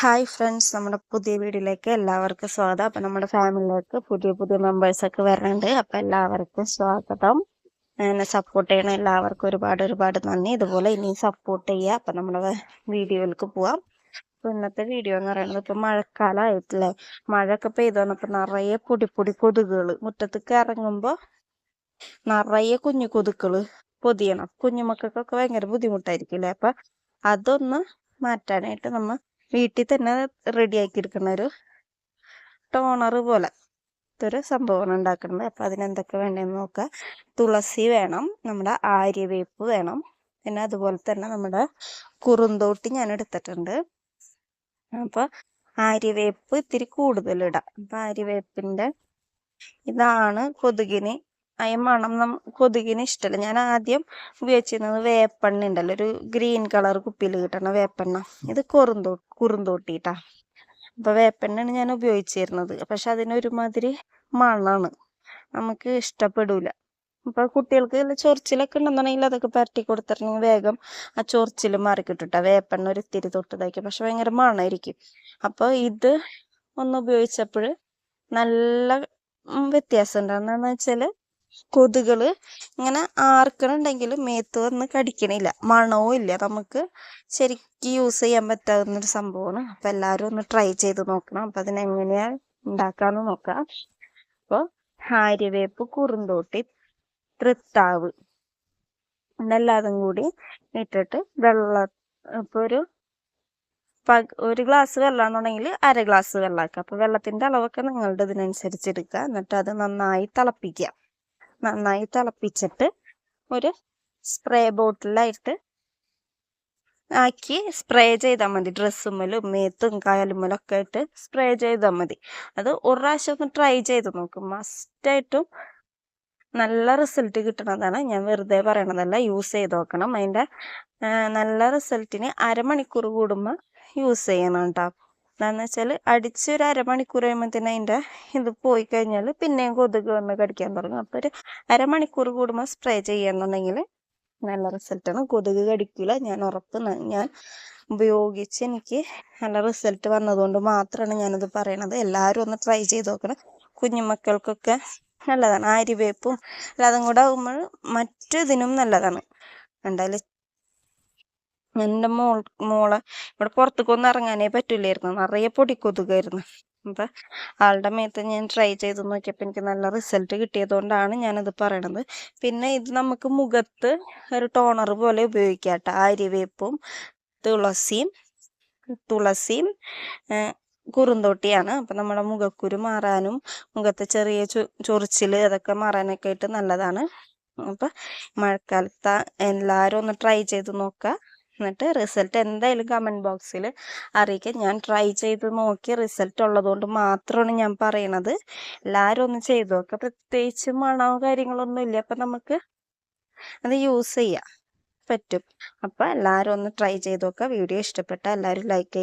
Hi friends നമ്മുടെ പുതിയ വീഡിയോയിലേക്ക് എല്ലാവർക്കും സ്വാഗതം. അപ്പം നമ്മുടെ ഫാമിലിയിലേക്ക് പുതിയ പുതിയ മെമ്പേഴ്സൊക്കെ വരുന്നുണ്ട്. അപ്പം എല്ലാവർക്കും സ്വാഗതം. എന്നെ സപ്പോർട്ട് ചെയ്യണ എല്ലാവർക്കും ഒരുപാട് ഒരുപാട് നന്ദി. ഇതുപോലെ ഇനിയും സപ്പോർട്ട് ചെയ്യുക അപ്പം നമ്മുടെ വീഡിയോയിലേക്ക് പോവാം. അപ്പം ഇന്നത്തെ വീഡിയോ എന്ന് പറയുന്നത് ഇപ്പം മഴക്കാലമായിട്ടില്ലേ മഴയൊക്കെ പെയ്തു വന്നപ്പോൾ നിറയെ പൊടി പൊടി കൊതുകുകൾ മുറ്റത്തേക്ക് ഇറങ്ങുമ്പോൾ നിറയെ കുഞ്ഞു കൊതുക്കൾ പൊതിയണം. കുഞ്ഞുമക്കൾക്കൊക്കെ ഭയങ്കര ബുദ്ധിമുട്ടായിരിക്കും അല്ലേ? അപ്പം അതൊന്ന് മാറ്റാനായിട്ട് നമ്മൾ വീട്ടിൽ തന്നെ റെഡിയാക്കി എടുക്കുന്ന ഒരു ടോണർ പോലെ ഒരു സംഭവമാണ് ഉണ്ടാക്കുന്നത്. അപ്പം അതിനെന്തൊക്കെ വേണ്ടതെന്ന് നോക്കുക തുളസി വേണം നമ്മുടെ ആര്യവേപ്പ് വേണം പിന്നെ അതുപോലെ തന്നെ നമ്മുടെ കുറുന്തോട്ടി ഞാൻ എടുത്തിട്ടുണ്ട്. അപ്പോൾ ആര്യവേപ്പ് ഇത്തിരി കൂടുതലിടാം അപ്പം ആര്യവേപ്പിന്റെ ഇതാണ് കൊതുകിന് അയ മണം നം കൊതുകിന് ഇഷ്ടമല്ല ഞാൻ ആദ്യം ഉപയോഗിച്ചിരുന്നത് വേപ്പെണ്ണ ഉണ്ടല്ലോ ഒരു ഗ്രീൻ കളർ കുപ്പിയിൽ കിട്ടണ വേപ്പെണ്ണ. ഇത് കുറുന്തോ കുറുന്തോട്ടിട്ടാ. അപ്പോൾ വേപ്പെണ്ണയാണ് ഞാൻ ഉപയോഗിച്ചിരുന്നത്. പക്ഷെ അതിനൊരുമാതിരി മണാണ്. നമുക്ക് ഇഷ്ടപ്പെടൂല. അപ്പോൾ കുട്ടികൾക്ക് ചൊറിച്ചിലൊക്കെ ഉണ്ടെന്നുണ്ടെങ്കിൽ അതൊക്കെ പരട്ടി കൊടുത്തിട്ടുണ്ടെങ്കിൽ വേഗം ആ ചൊറിച്ചിൽ മാറി കിട്ടും വേപ്പെണ്ണ ഒരു ഇത്തിരി തൊട്ടതാക്കി പക്ഷെ ഭയങ്കര മണമായിരിക്കും അപ്പോൾ ഇത് ഒന്ന് ഉപയോഗിച്ചപ്പോൾ നല്ല വ്യത്യാസം ഉണ്ടാകുന്നതെന്ന് വെച്ചാൽ കൊതുകൾ ഇങ്ങനെ ആർക്കണുണ്ടെങ്കിൽ മേത്ത് വന്ന് കടിക്കണില്ല. മണവും ഇല്ല നമുക്ക്. ശരിക്കും യൂസ് ചെയ്യാൻ പറ്റാവുന്ന ഒരു സംഭവമാണ്. അപ്പം എല്ലാവരും ഒന്ന് ട്രൈ ചെയ്ത് നോക്കണം. അപ്പം അതിനെങ്ങനെയാണ് ഉണ്ടാക്കാന്ന് നോക്കാം. അപ്പോൾ ആര്യവേപ്പ് കുറുന്തോട്ടി തൃത്താവ് എല്ലാതും കൂടി ഇട്ടിട്ട് വെള്ളം ഇപ്പോൾ ഒരു ഒരു ഗ്ലാസ് വെള്ളം വെള്ളമാണെന്നുണ്ടെങ്കിൽ അര ഗ്ലാസ് വെള്ളമാക്കുക അപ്പോൾ വെള്ളത്തിന്റെ അളവൊക്കെ നിങ്ങളുടെ ഇതിനനുസരിച്ച് എടുക്കുക. എന്നിട്ട് അത് നന്നായി തിളപ്പിക്കുക. നന്നായി തിളപ്പിച്ചിട്ട് ഒരു സ്പ്രേ ബോട്ടിലായിട്ട് ആക്കി സ്പ്രേ ചെയ്താൽ മതി. ഡ്രസ്സുമ്മലും മേത്തും കായലുമ്മലും ഒക്കെ ഇട്ട് സ്പ്രേ ചെയ്താൽ മതി. അത് ഒരു പ്രാവശ്യം ഒന്ന് ട്രൈ ചെയ്ത് നോക്കും. മസ്റ്റായിട്ടും നല്ല റിസൾട്ട് കിട്ടണതാണ്. ഞാൻ വെറുതെ പറയണതല്ല യൂസ് ചെയ്ത് നോക്കണം. അതിന്റെ നല്ല റിസൾട്ടിന് അരമണിക്കൂർ കൂടുമ്പോൾ യൂസ് ചെയ്യണം കേട്ടോ എന്താണെന്ന് വെച്ചാൽ അടിച്ച് ഒരു അരമണിക്കൂർ കഴിയുമ്പോൾ തന്നെ അതിന്റെ ഇത് പോയി കഴിഞ്ഞാൽ പിന്നെയും കൊതുക് വന്ന് കടിക്കാൻ തുടങ്ങും. അപ്പോൾ ഒരു അരമണിക്കൂർ കൂടുമ്പോൾ സ്പ്രേ ചെയ്യുന്നുണ്ടെങ്കിൽ നല്ല റിസൾട്ടാണ് കൊതുക് കടിക്കില്ല ഞാൻ ഉറപ്പ് ഞാൻ ഉപയോഗിച്ച് എനിക്ക് നല്ല റിസൾട്ട് വന്നതുകൊണ്ട് മാത്രമാണ് ഞാനത് പറയണത്. എല്ലാവരും ഒന്ന് ട്രൈ ചെയ്ത് നോക്കണം. കുഞ്ഞുമക്കൾക്കൊക്കെ നല്ലതാണ്. ആര്യവേപ്പും അല്ലാതും കൂടെ ആകുമ്പോൾ മറ്റേതിനും നല്ലതാണ്. എന്തായാലും എന്റെ മോൾ മോളെ ഇവിടെ പുറത്തേക്കൊന്നും ഇറങ്ങാനേ പറ്റില്ലായിരുന്നു. നിറയെ പൊടി പൊടിക്കൊതുകായിരുന്നു അപ്പം ആളുടെ മേത്ത് ഞാൻ ട്രൈ ചെയ്ത് നോക്കിയപ്പോൾ എനിക്ക് നല്ല റിസൾട്ട് കിട്ടിയതുകൊണ്ടാണ് ഞാനത് പറയണത്. പിന്നെ ഇത് നമുക്ക് മുഖത്ത് ഒരു ടോണർ പോലെ ഉപയോഗിക്കാം കേട്ടോ. ആര്യവേപ്പും തുളസിയും തുളസിയും കുറുന്തോട്ടിയാണ്. അപ്പം നമ്മുടെ മുഖക്കുരു മാറാനും മുഖത്തെ ചെറിയ ചൊറിച്ചിൽ അതൊക്കെ മാറാനൊക്കെ ആയിട്ട് നല്ലതാണ്. അപ്പം മഴക്കാലത്ത് എല്ലാവരും ഒന്ന് ട്രൈ ചെയ്ത് നോക്കുക എന്നിട്ട് റിസൾട്ട് എന്തായാലും കമന്റ് ബോക്സിൽ അറിയിക്കുക ഞാൻ ട്രൈ ചെയ്ത് നോക്കി റിസൾട്ട് ഉള്ളതുകൊണ്ട് മാത്രമാണ് ഞാൻ പറയണത്. എല്ലാവരും ഒന്ന് ചെയ്തു നോക്കുക പ്രത്യേകിച്ച് മണമോ കാര്യങ്ങളൊന്നും ഇല്ല. അപ്പം നമുക്ക് അത് യൂസ് ചെയ്യാം. പറ്റും. അപ്പം എല്ലാവരും ഒന്ന് ട്രൈ ചെയ്ത് നോക്കുക വീഡിയോ ഇഷ്ടപ്പെട്ടാൽ എല്ലാവരും ലൈക്ക് ചെയ്യുക